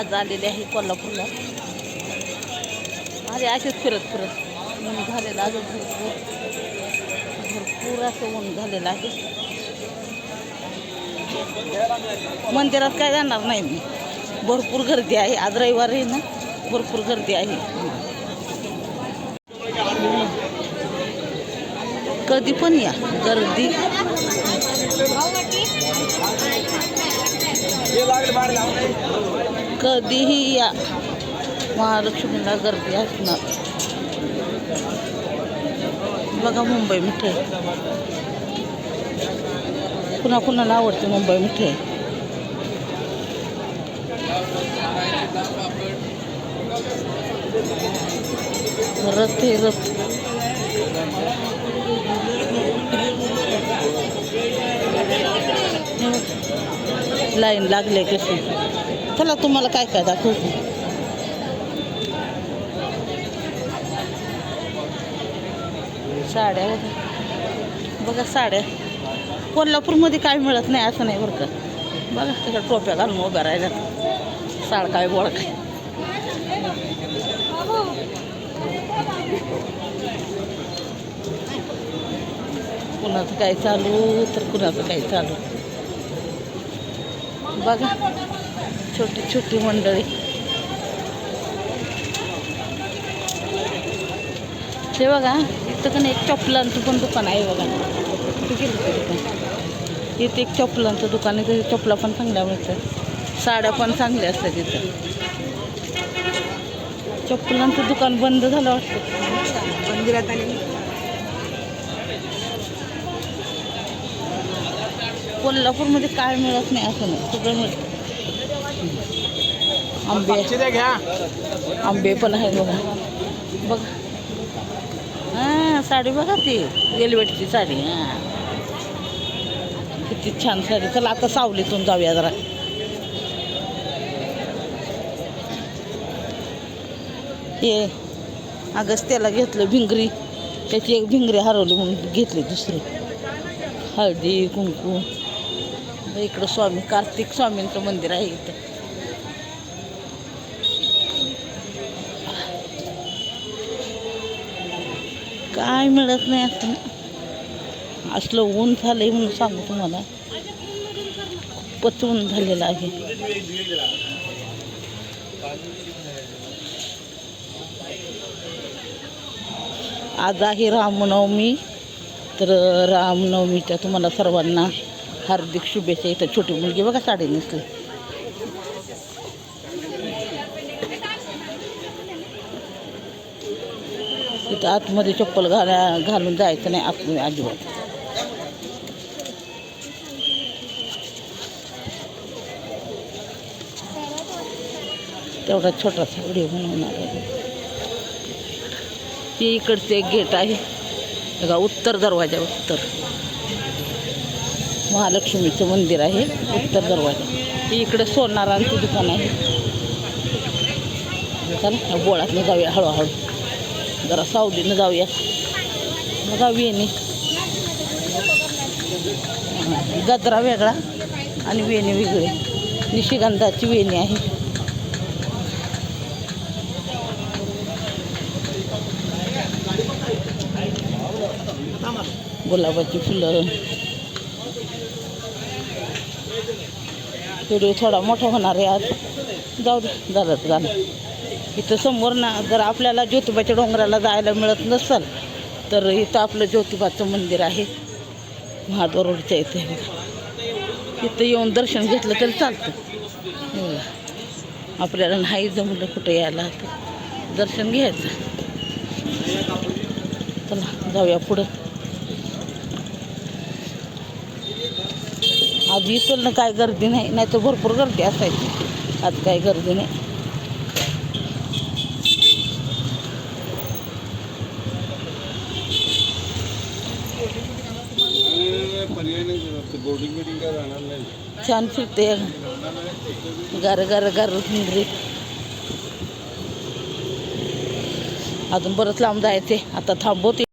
आज आलेले आहे कोल्हापूरला. अरे असेच फिरत फिरत ऊन झालेलं अजून भरपूर भरपूर असं ऊन झालेलं आहे. मंदिरात काय जाणार नाही मी. भरपूर गर्दी आहे. आज रविवार आहे ना. भरपूर गर्दी आहे. कधी पण या. गर्दी. कधीही या. महालक्ष्मीला गर्दी असणार. बघा मुंबई मिठाई कुणा कुणाला आवडते मुंबई मिठाई रथ आहे रथ. लाईन लागले कशी? चला तुम्हाला काय काय दाखवते साड्या बघा. बघा साड्या. कोल्हापूरमध्ये काय मिळत नाही असं नाही बरं का. बघा त्याच्या टोप्या घालून उभ्या राहिल्या साड काय बोळ काय. कुणाचं काय चालू तर कुणाचं काय चालू. बघा. छोटी छोटी मंडळी. हे बघा इथं का नाही एक चपलांचं पण दुकान आहे बघा. गेलं ते दुकान इथे एक चपलांचं दुकान आहे तिथे चपला पण चांगल्या मिळतात. साड्या पण चांगल्या असतात इथं. चप्पलांचं दुकान बंद झालं वाटतं. मंदिरात कोल्हापूरमध्ये काय मिळत नाही असं नाही. सगळं मिळतं. आंबे. घ्या. आंबे पण आहेत बघा. बघा. हां साडी बघा ती. वेलवेटची साडी हां. किती छान साडी. चला आता सावलीतून जाऊया जरा. हे अगस्त्याला घेतलं भिंगरी. त्याची एक भिंगरी हरवली म्हणून घेतली दुसरी. हळदी कुंकू. इकडं स्वामी कार्तिक स्वामींचं मंदिर आहे इथं. काय मिळत नाही असं. असलं ऊन झालं आहे म्हणून सांगू तुम्हाला. खूपच ऊन झालेलं आहे. आज आहे रामनवमी. तर रामनवमीच्या तुम्हाला सर्वांना हार्दिक शुभेच्छा. इथं छोटी मुलगी बघा साडी नेसली. इथं आतमध्ये चप्पल घाला घालून जायचं नाही आत अजिबात. तेवढा छोटासा व्हिडिओ बनवणार आहे. ते इकडचं एक गेट आहे. बघा उत्तर दरवाजा उत्तर. महालक्ष्मीचं मंदिर आहे. उत्तर दरवाजा. हे इकडं सोनारांचं दुकान आहे. चला या जाऊया हळूहळू. जरा सावलीनं जाऊया. बघा वेणी गजरा वेगळा आणि वेणी वेगळी. निशिगंधाची वेणी आहे. गुलाबाची फुलं. व्हिडिओ थोडा मोठा होणार आहे आज. जाऊ दे झालं झालं. इथं समोर ना जर आपल्याला ज्योतिबाच्या डोंगराला जायला मिळत नसेल तर इथं आपलं ज्योतिबाचं मंदिर आहे. महाद्वार रोडच्या इथे. इथं येऊन दर्शन घेतलं तरी चालतं. आपल्याला नाही जमलं कुठं यायला तर दर्शन घ्यायचं. चला जाऊया पुढं. आज इथं काय गर्दी नाही नाही तर भरपूर गर्दी असायची. आज काय गर्दी नाही. पर्याय नाही बोर्डिंग काय राहणार नाही छान फिरते. गार गार गार रे अजून बरंच लांब जायचे आता थांबवते.